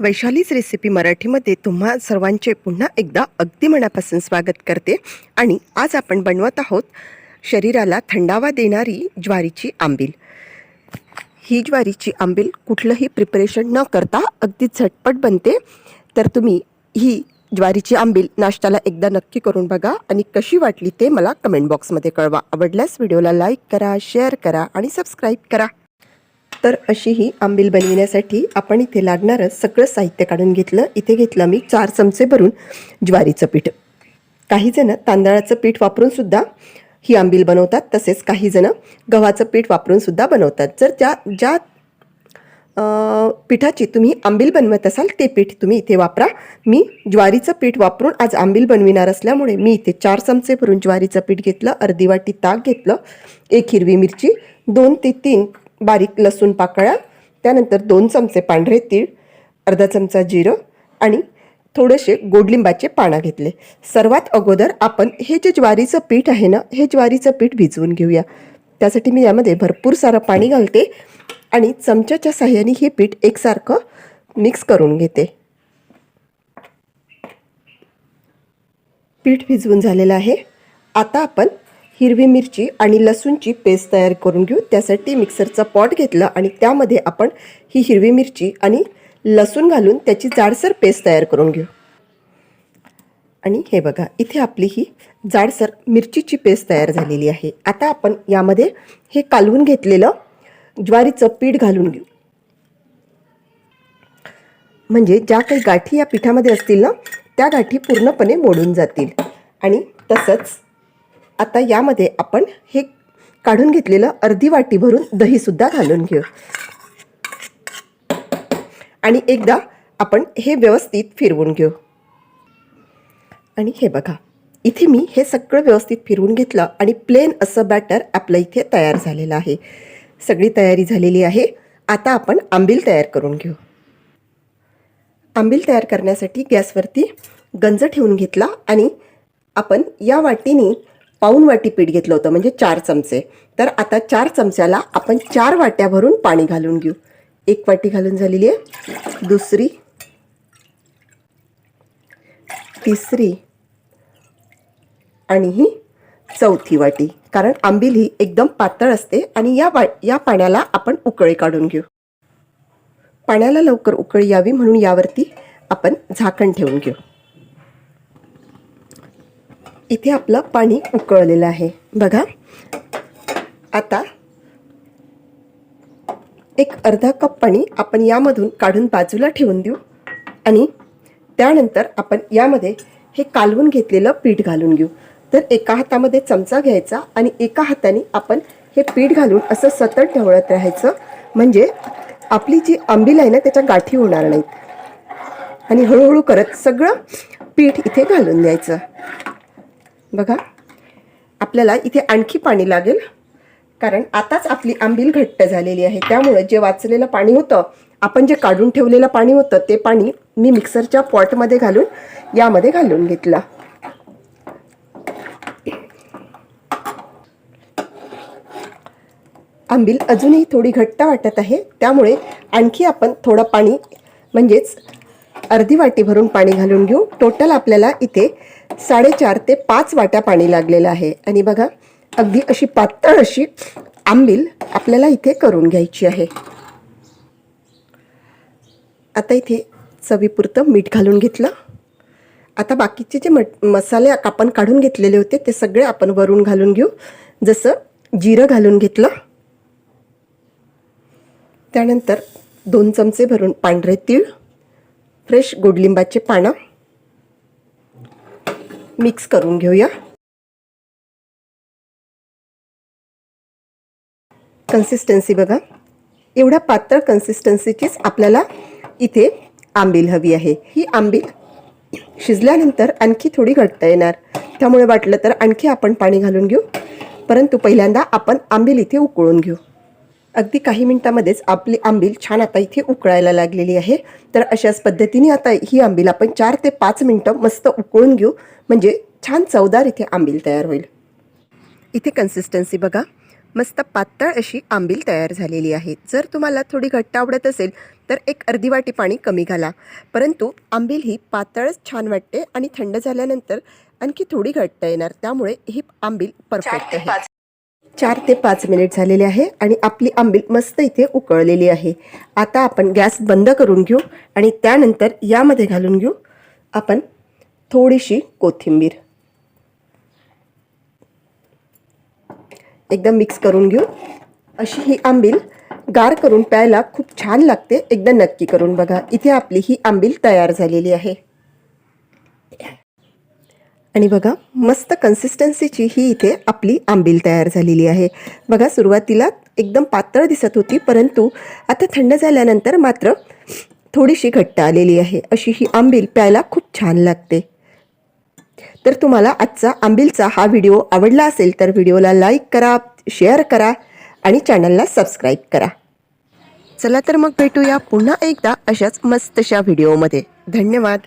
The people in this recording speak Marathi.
वैशालीच रेसिपी मराठीमध्ये तुम्हा सर्वांचे पुन्हा एकदा अगदी मनापासून स्वागत करते. आणि आज आपण बनवत आहोत शरीराला थंडावा देणारी ज्वारीची आंबील. ही ज्वारीची आंबील कुठलंही प्रिपरेशन न करता अगदी झटपट बनते. तर तुम्ही ही ज्वारीची आंबील नाश्त्याला एकदा नक्की करून बघा आणि कशी वाटली ते मला कमेंट बॉक्समध्ये कळवा. आवडल्यास व्हिडिओला लाईक करा शेअर करा आणि सबस्क्राईब करा. तर अशी ही आंबील बनविण्यासाठी आपण इथे लागणारं सगळं साहित्य काढून घेतलं. इथे घेतलं मी चार चमचे भरून ज्वारीचं पीठ. काहीजणं तांदळाचं पीठ वापरून सुद्धा ही आंबील बनवतात तसेच काहीजणं गव्हाचं पीठ वापरून सुद्धा बनवतात. जर ज्या ज्या पिठाची तुम्ही आंबील बनवत असाल ते पीठ तुम्ही इथे वापरा. मी ज्वारीचं पीठ वापरून आज आंबील बनविणार असल्यामुळे मी इथे चार चमचे भरून ज्वारीचं पीठ घेतलं अर्धी वाटी ताक घेतलं एक हिरवी मिरची दोन ते तीन बारीक लसूण पाकळ्या त्यानंतर दोन चमचे पांढरे तीळ अर्धा चमचा जिरं आणि थोडेसे गोडलिंबाचे पानं घेतले. सर्वात अगोदर आपण हे जे ज्वारीचं पीठ आहे ना हे ज्वारीचं पीठ भिजवून घेऊया. त्यासाठी मी यामध्ये भरपूर सारं पाणी घालते आणि चमच्याच्या साह्याने हे पीठ एकसारखं मिक्स करून घेते. पीठ भिजवून झालेलं आहे. आता आपण हिरवी मिरची आणि लसूणची पेस्ट तयार करून घेऊ. त्यासाठी मिक्सरचं पॉट घेतलं आणि त्यामध्ये आपण ही हिरवी मिरची आणि लसूण घालून त्याची जाडसर पेस्ट तयार करून घेऊ. आणि हे बघा इथे आपली ही जाडसर मिरचीची पेस्ट तयार झालेली आहे. आता आपण यामध्ये हे कालवून घेतलेलं ज्वारीचं पीठ घालून घेऊ. म्हणजे ज्या काही गाठी या पिठामध्ये असतील ना त्या गाठी पूर्णपणे मोडून जातील. आणि तसंच आता यामध्ये आपण हे काढून घेतलेलं अर्धी वाटी भरून दहीसुद्धा घालून घेऊ. आणि एकदा आपण हे व्यवस्थित फिरवून घेऊ. आणि हे बघा इथे मी हे सगळं व्यवस्थित फिरवून घेतलं आणि प्लेन असं बॅटर आपलं इथे तयार झालेलं आहे. सगळी तयारी झालेली आहे. आता आपण आंबील तयार करून घेऊ. आंबील तयार करण्यासाठी गॅसवरती गंज ठेवून घेतला आणि आपण या वाटीने पाऊन वाटी पीठ घेतलं होतं म्हणजे चार चमचे. तर आता चार चमच्याला आपण चार वाट्या भरून पाणी घालून घेऊ. एक वाटी घालून झालेली आहे. दुसरी. तिसरी. आणि ही चौथी वाटी. कारण आंबील ही एकदम पातळ असते आणि या वा या पाण्याला आपण उकळी काढून घेऊ. पाण्याला लवकर उकळी यावी म्हणून यावरती आपण झाकण ठेवून घेऊ. इथे आपलं पाणी उकळलेलं आहे. बघा. आता एक अर्धा कप पाणी आपण यामधून काढून बाजूला ठेवून देऊ आणि त्यानंतर आपण यामध्ये हे कालवून घेतलेलं पीठ घालून घेऊ. तर एका हातामध्ये चमचा घ्यायचा आणि एका हाताने आपण हे पीठ घालून असं सतत ढवळत राहायचं. म्हणजे आपली जी आंबील आहे ना त्याच्या गाठी होणार नाहीत. आणि हळूहळू करत सगळं पीठ इथे घालून द्यायचं. बघा. आपल्याला इथे आणखी पाणी लागेल. कारण आताच आपली आंबील घट्ट झालेली आहे. त्यामुळे जे वाचलेलं पाणी होतं आपण जे काढून ठेवलेलं पाणी होतं ते पाणी मी मिक्सरच्या पॉटमध्ये घालून यामध्ये घालून घेतलं. आंबील अजूनही थोडी घट्ट वाटत आहे. त्यामुळे आणखी आपण थोडं पाणी म्हणजेच अर्धी वाटी भरून पाणी घालून घेऊ. टोटल आपल्याला इथे साडेचार ते पाच वाट्या पाणी लागलेलं आहे. आणि बघा अगदी अशी पातळ अशी आंबील आपल्याला इथे करून घ्यायची आहे. आता इथे चवीपुरतं मीठ घालून घेतलं. आता बाकीचे जे मट मसाले आपण काढून घेतलेले होते ते सगळे आपण वरून घालून घेऊ. जसं जिरं घालून घेतलं. त्यानंतर दोन चमचे भरून पांढरे तीळ. फ्रेश गोडलिंबाचे पानं मिक्स करून घेऊया. कन्सिस्टन्सी बघा. एवढ्या पातळ कन्सिस्टन्सीचीच आपल्याला इथे आंबील हवी आहे. ही आंबील शिजल्यानंतर आणखी थोडी घटता येणार. त्यामुळे वाटलं तर आणखी आपण पाणी घालून घेऊ. परंतु पहिल्यांदा आपण आंबील इथे उकळून घेऊ. अगदी काही मिनिटामध्येच आपली आंबील छान आता इथे उकळायला लागलेली आहे. तर अशाच पद्धतीने आता ही आंबील आपण चार ते पाच मिनटं मस्त उकळून घेऊ. म्हणजे छान चवदार इथे आंबील तयार होईल. इथे कन्सिस्टन्सी बघा. मस्त पातळ अशी आंबील तयार झालेली आहे. जर तुम्हाला थोडी घट्ट आवडत असेल तर एक अर्धी वाटी पाणी कमी घाला. परंतु आंबील ही पातळच छान वाटते आणि थंड झाल्यानंतर आणखी थोडी घट्ट येणार. त्यामुळे ही आंबील परफेक्ट आहे. चार ते पाच मिनिट झालेले आहे आणि आपली आंबील मस्त इथे उकळलेली आहे. आता आपण गॅस बंद करून घेऊ आणि त्यानंतर यामध्ये घालून घेऊ आपण थोडीशी कोथिंबीर. एकदम मिक्स करून घेऊ. अशी ही आंबील गार करून प्यायला खूप छान लागते. एकदा नक्की करून बघा. इथे आपली ही आंबील तयार झालेली आहे. आणि बघा मस्त कन्सिस्टन्सीची ही इथे आपली आंबील तयार झालेली आहे. बघा सुरुवातीला एकदम पातळ दिसत होती परंतु आता थंड झाल्यानंतर मात्र थोडीशी घट्ट आलेली आहे. अशी ही आंबील प्यायला खूप छान लागते. तर तुम्हाला आजचा आंबीलचा हा व्हिडिओ आवडला असेल तर व्हिडिओला लाईक करा शेअर करा आणि चॅनलला सबस्क्राईब करा. चला तर मग भेटूया पुन्हा एकदा अशाच मस्तशा व्हिडिओमध्ये. धन्यवाद.